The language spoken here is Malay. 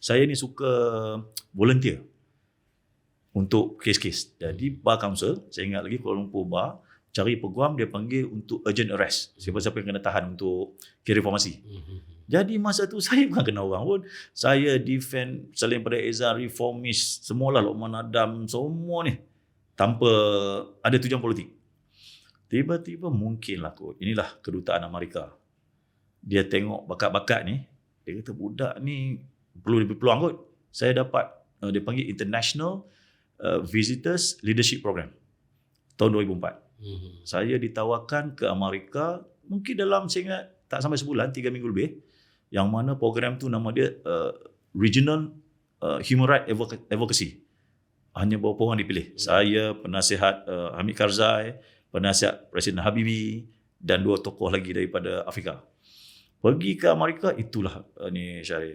saya ni suka volunteer untuk kes-kes. Jadi bar council, saya ingat lagi Kuala Lumpur bar, cari peguam dia panggil untuk urgent arrest. Siapa-siapa yang kena tahan untuk kira reformasi. Jadi masa tu saya bukan kena orang pun. Saya defend selain pada Ezra reformis, semualah Lokman Adam, semua ni. Tanpa ada tujuan politik. Tiba-tiba mungkinlah kot. Inilah kedutaan Amerika. Dia tengok bakat-bakat ni. Dia kata budak ni perlu diberi peluang kot. Saya dapat, uh, dia panggil International uh, Visitors Leadership Program. Tahun 2004 saya ditawarkan ke Amerika mungkin dalam saya ingat tak sampai sebulan tiga minggu lebih yang mana program tu nama dia uh, Regional uh, Human Right Advoc- Advocacy. Hanya beberapa orang dipilih. Saya penasihat uh, Hamid Karzai penasihat Presiden Habibie dan dua tokoh lagi daripada Afrika. Pergi ke Amerika itulah uh, ni Syarif